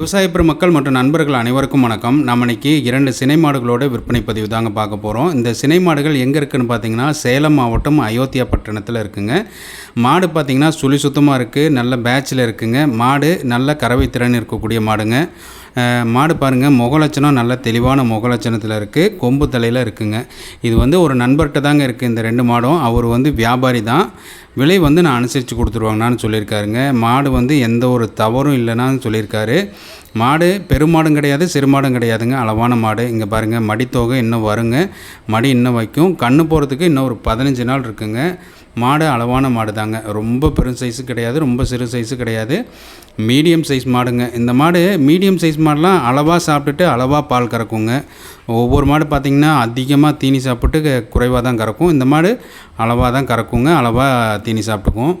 விவசாய பெருமக்கள் மற்றும் நண்பர்கள் அனைவருக்கும் வணக்கம். நம்ம இன்னைக்கு இரண்டு சினை மாடுகளோட விற்பனை பதிவு தாங்க பார்க்க போகிறோம் இந்த சினை மாடுகள் எங்கே இருக்குதுன்னு பார்த்தீங்கன்னா சேலம் மாவட்டம் அயோத்தியா பட்டணத்தில் இருக்குங்க. மாடு பார்த்தீங்கன்னா சுழி சுத்தமாக இருக்குது நல்ல பேட்சில் இருக்குங்க. மாடு நல்ல கறவை திறன் இருக்கக்கூடிய மாடுங்க. மாடு பாருங்கள் முகலட்சணம் நல்ல தெளிவான முகலட்சணத்தில் இருக்குது கொம்பு தலையில் இருக்குங்க. இது வந்து ஒரு நண்பர்கிட்ட தாங்க இருக்குது இந்த ரெண்டு மாடும். அவர் வந்து வியாபாரி தான். விலை வந்து நான் அனுசரித்து கொடுத்துருவாங்கன்னு சொல்லியிருக்காருங்க. மாடு வந்து எந்த ஒரு தவறும் இல்லைனான்னு சொல்லியிருக்காரு. மாடு பெருமாடும் கிடையாது சிறுமாடும் கிடையாதுங்க. அளவான மாடு. இங்கே பாருங்கள் மடித்தொகை இன்னும் வருங்க. மடி இன்னும் வைக்கும். கண்ணு போகிறதுக்கு இன்னும் ஒரு பதினஞ்சு நாள் இருக்குங்க. மாடு அளவான மாடு தாங்க ரொம்ப பெரும் சைஸு கிடையாது ரொம்ப சிறு சைஸு கிடையாது. மீடியம் சைஸ் மாடுங்க. இந்த மாடு மீடியம் சைஸ் மாடுலாம் அளவாக சாப்பிட்டுட்டு அளவாக பால் கறக்குங்க. ஒவ்வொரு மாடு பார்த்திங்கன்னா அதிகமாக தீனி சாப்பிட்டு குறைவாக தான் கறக்கும். இந்த மாடு அளவாக தான் கறக்குங்க அளவாக தீனி சாப்பிட்டுக்கும்.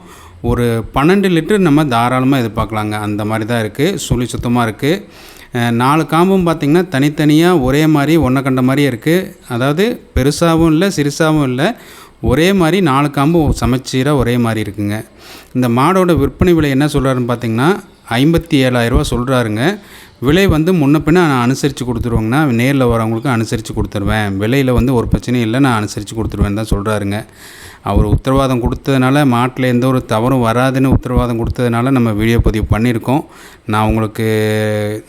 ஒரு பன்னெண்டு லிட்டர் நம்ம தாராளமாக எதிர்பார்க்கலாங்க. அந்த மாதிரி தான் இருக்குது சுழி சுத்தமாக இருக்குது நாலு காம்பும் பார்த்திங்கன்னா தனித்தனியாக ஒரே மாதிரி ஒன்றை கண்ட மாதிரியே இருக்குது அதாவது பெருசாகவும் இல்லை சிறுசாகவும் இல்லை. ஒரே மாதிரி நாலு காம்பும் சமச்சீராக ஒரே மாதிரி இருக்குங்க. இந்த மாடோட விற்பனை விலை என்ன சொல்கிறாருன்னு பார்த்தீங்கன்னா ஐம்பத்தி ஏழாயிரரூவா சொல்கிறாருங்க விலை வந்து முன்ன பின்ன நான் அனுசரித்து கொடுத்துருவேங்கண்ணா. நேரில் வரவங்களுக்கு அனுசரித்து கொடுத்துருவேன். விலையில் வந்து ஒரு பிரச்சனையும் இல்லை நான் அனுசரித்து கொடுத்துருவேன் தான் சொல்கிறாருங்க அவர் உத்தரவாதம் கொடுத்ததுனால மாட்டில் எந்த ஒரு தவறும் வராதுன்னு உத்தரவாதம் கொடுத்ததுனால நம்ம வீடியோ பதிவு பண்ணியிருக்கோம். நான் உங்களுக்கு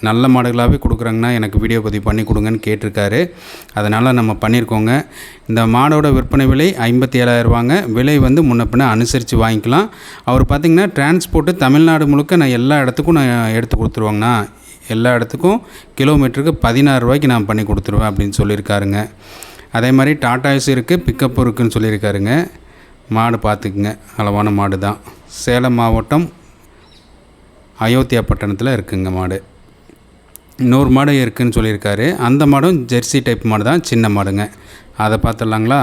நல்ல மாடுகளாகவே கொடுக்குறேங்கண்ணா. எனக்கு வீடியோ பதிவு பண்ணி கொடுங்கன்னு கேட்டிருக்காரு. அதனால் நம்ம பண்ணியிருக்கோங்க. இந்த மாடோட விற்பனை விலை ஐம்பத்தி ஏழாயிரரூவாங்க விலை வந்து முன்ன பின்ன அனுசரித்து வாங்கிக்கலாம். அவர் பார்த்திங்கன்னா டிரான்ஸ்போர்ட்டு தமிழ்நாடு முழுக்க நான் எல்லா இடத்துக்கும் நான் எடுத்து கொடுத்துருவாங்கண்ணா. எல்லா இடத்துக்கும் கிலோமீட்டருக்கு பதினாறு ரூபாய்க்கு நான் பண்ணி கொடுத்துருவேன் அப்படின்னு சொல்லியிருக்காருங்க. அதே மாதிரி டாடா இருக்குது பிக்கப் இருக்குதுன்னு சொல்லியிருக்காருங்க. மாடு பார்த்துக்குங்க அளவான மாடு தான். சேலம் மாவட்டம் அயோத்தியா பட்டணத்தில் இருக்குங்க மாடு. இன்னொரு மாடு இருக்குதுன்னு சொல்லியிருக்காரு. அந்த மாடும் ஜெர்சி டைப் மாடு தான் சின்ன மாடுங்க. அதை பார்த்துடலாங்களா?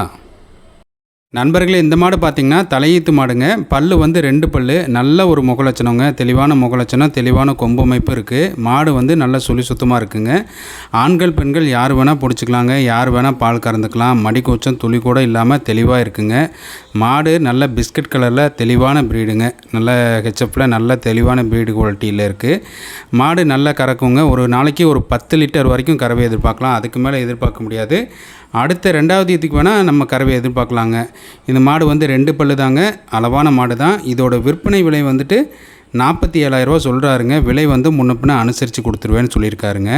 நண்பர்களே இந்த மாடு பார்த்தீங்கன்னா தலையீத்து மாடுங்க. பல்லு வந்து ரெண்டு பல்லு. நல்ல ஒரு முகலட்சணங்க. தெளிவான முகலட்சணம் தெளிவான கொம்பு அமைப்பு இருக்குது மாடு வந்து நல்ல சுழி சுத்தமாக இருக்குங்க. ஆண்கள் பெண்கள் யார் வேணால் பிடிச்சிக்கலாங்க. யார் வேணால் பால் கறந்துக்கலாம். மடி கூச்சம் துளி கூட இல்லாமல் தெளிவாக இருக்குங்க. மாடு நல்ல பிஸ்கட் கலரில் தெளிவான ப்ரீடுங்க நல்ல ஹெச்எஃப்பில் நல்ல தெளிவான ப்ரீடு குவாலிட்டியில் இருக்குது மாடு நல்லா கறக்குங்க. ஒரு நாளைக்கு ஒரு பத்து லிட்டர் வரைக்கும் கறவை எதிர்பார்க்கலாம். அதுக்கு மேலே எதிர்பார்க்க முடியாது. அடுத்த ரெண்டாவது இதுக்கு வேணால் நம்ம கறவை எதிர்பார்க்கலாங்க. இந்த மாடு வந்து ரெண்டு பல்லு தாங்க. அளவான மாடு தான். இதோட விற்பனை விலை வந்துட்டு நாற்பத்தி ஏழாயிரரூவா சொல்கிறாருங்க விலை வந்து முன்னப்பின அனுசரித்து கொடுத்துருவேன்னு சொல்லியிருக்காருங்க.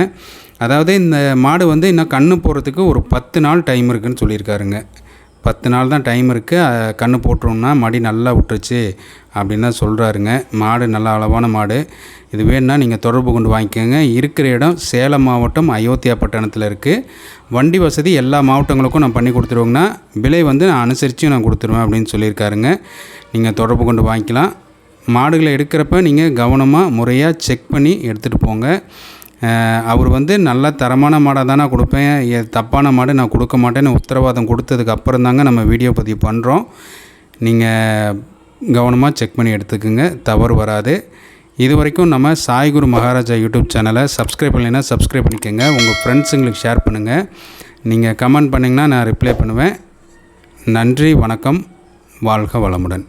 அதாவது இந்த மாடு வந்து இன்னும் கண்ணு போகிறதுக்கு ஒரு பத்து நாள் டைம் இருக்குன்னு சொல்லியிருக்காருங்க. பத்து நாள் தான் டைம் இருக்குது கன்று போட்டுருவோம்னா மடி நல்லா விட்டுருச்சு அப்படின்னு தான் சொல்கிறாருங்க மாடு நல்ல அளவான மாடு. இது வேணுன்னா நீங்கள் தொடர்பு கொண்டு வாங்கிக்கோங்க. இருக்கிற இடம் சேலம் மாவட்டம் அயோத்தியா பட்டணத்தில் இருக்குது வண்டி வசதி எல்லா மாவட்டங்களுக்கும் நான் பண்ணி கொடுத்துருவோங்கண்ணா விலை வந்து நான் அனுசரித்து நான் கொடுத்துருவேன் அப்படின்னு சொல்லியிருக்காருங்க. நீங்கள் தொடர்பு கொண்டு வாங்கிக்கலாம். மாடுகளை எடுக்கிறப்ப நீங்கள் கவனமாக முறையாக செக் பண்ணி எடுத்துகிட்டு போங்க. அவர் வந்து நல்ல தரமான மாடாக தான் நான் கொடுப்பேன் தப்பான மாடு நான் கொடுக்க மாட்டேன்னு உத்தரவாதம் கொடுத்ததுக்கு அப்புறம் தாங்க நம்ம வீடியோ பதிவு பண்ணுறோம் நீங்கள் கவனமாக செக் பண்ணி எடுத்துக்கோங்க. தவறு வராது. இது வரைக்கும் நம்ம சாய்குரு மகாராஜா யூடியூப் சேனலை சப்ஸ்கிரைப் பண்ணலைன்னா சப்ஸ்கிரைப் பண்ணிக்கோங்க. உங்கள் ஃப்ரெண்ட்ஸுங்களுக்கு ஷேர் பண்ணுங்கள் நீங்கள் கமெண்ட் பண்ணிங்கன்னா நான் ரிப்ளை பண்ணுவேன். நன்றி வணக்கம். வாழ்க வளமுடன்.